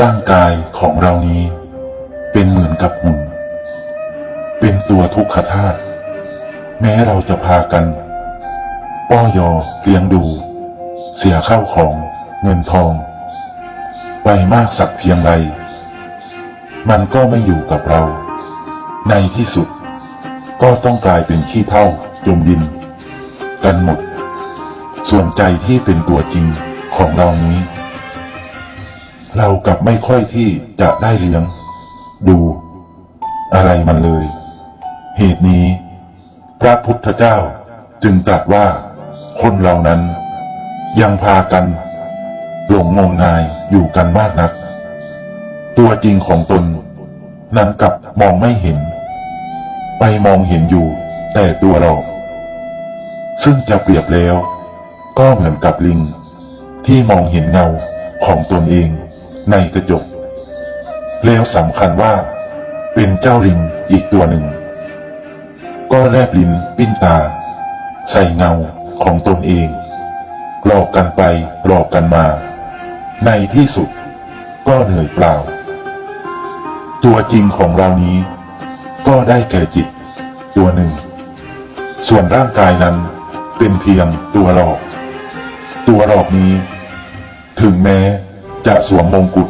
ร่างกายของเรานี้เป็นเหมือนกับหุ่น เป็นตัวทุกขธาตุ แม้เราจะพากัน ป้อยอเลี้ยงดู เสียข้าวของเงินทอง ไปมากสักเพียงไรมันก็ไม่อยู่กับเรา ในที่สุดก็ต้องกลายเป็นขี้เท่าจมดิน กันหมด ส่วนใจที่เป็นตัวจริง ของเรานี้ เรากลับไม่ค่อยที่จะได้เลี้ยง ดู อะไรมันเลย เหตุนี้ พระพุทธเจ้าจึงตรัสว่า คนเหล่านั้น ยังพากัน หลงงมงายอยู่กันมากนัก ตัวจริงของตน นั้นกลับมองไม่เห็น ไปมองเห็นอยู่ แต่ตัวหลอกซึ่งจะเปรียบแล้ว ก็เหมือนกับลิง ที่มองเห็นเงาของตนเองในกระจก แล้วสำคัญว่า เป็นเจ้าลิงอีกตัวหนึ่ง ก็แลบลิ้นปิ้นตา ใส่เงาของตนเอง หลอกกันไปหลอกกันมา ในที่สุดก็เหนื่อยเปล่า ตัวจริงของเรานี้ ก็ได้แก่จิต ตัวหนึ่ง ส่วนร่างกายนั้นเป็นเพียงตัวหลอก ตัวหลอกนี้ ถึงแม้จะสวมมงกุฎ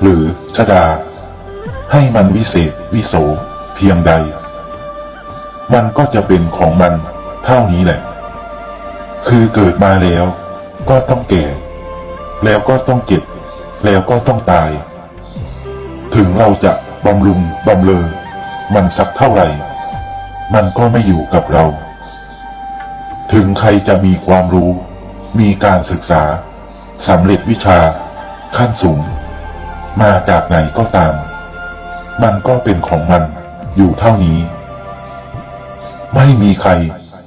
หรือชดา ให้มันวิเศษวิโสเพียงใด มันก็จะเป็นของมันเท่านี้แหละ คือเกิดมาแล้วก็ต้องแก่ แล้วก็ต้องเจ็บ แล้วก็ต้องตาย ถึงเราจะบำรุงบำเลอ มันสักเท่าไหร่ มันก็ไม่อยู่กับเรา ถึงใครจะมีความรู้ มีการศึกษาสำเร็จวิชา ขั้นสูง มาจากไหนก็ตาม มันก็เป็นของมันอยู่เท่านี้ ไม่มีใคร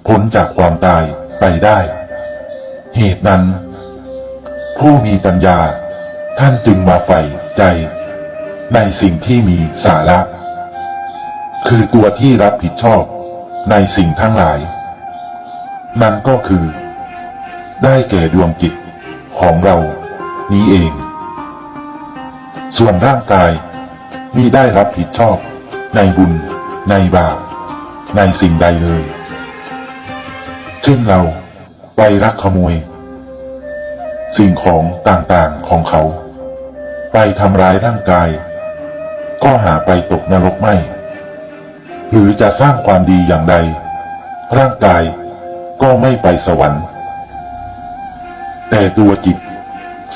พ้นจากความตายไปได้ เหตุนั้น ผู้มีปัญญาท่านจึงมาใฝ่ใจ ในสิ่งที่มีสาระ คือตัวที่รับผิดชอบในสิ่งทั้งหลายนั่นก็คือ ได้แก่ดวงจิตของเรานี้เอง ส่วนร่างกายมิได้รับผิดชอบในบุญ ในบาป ในสิ่งใดเลย เช่นเราไปรักขโมย สิ่งของต่างๆของเขา ไปทำร้ายร่างกาย ก็หาไปตกนรกไม่ หรือจะสร้างความดีอย่างใด ร่างกายก็ไม่ไปสวรรค์ แต่ตัวจิต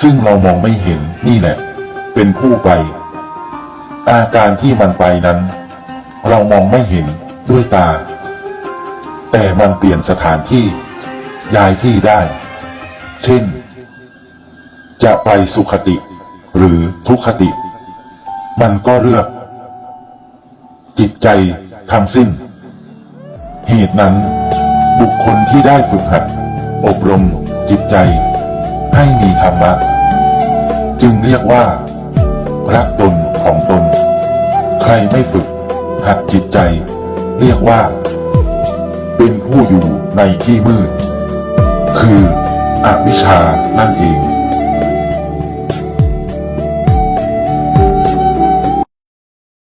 ซึ่งเรามองไม่เห็นนี่แหละ เป็นผู้ไป อาการที่มันไปนั้น เรามองไม่เห็นด้วยตา แต่มันเปลี่ยนสถานที่ย้ายที่ได้ เช่น จะไปสุขติ หรือทุกขติ มันก็เลือก จิตใจทั้งสิ้น เหตุนั้น บุคคลที่ได้ฝึกหัด อบรมจิตใจ ให้มีธรรมะ จึงเรียกว่า รักตนของตน ใครไม่ฝึก หัดจิตใจ เรียกว่า เป็นผู้อยู่ในที่มืด คืออวิชชานั่นเอง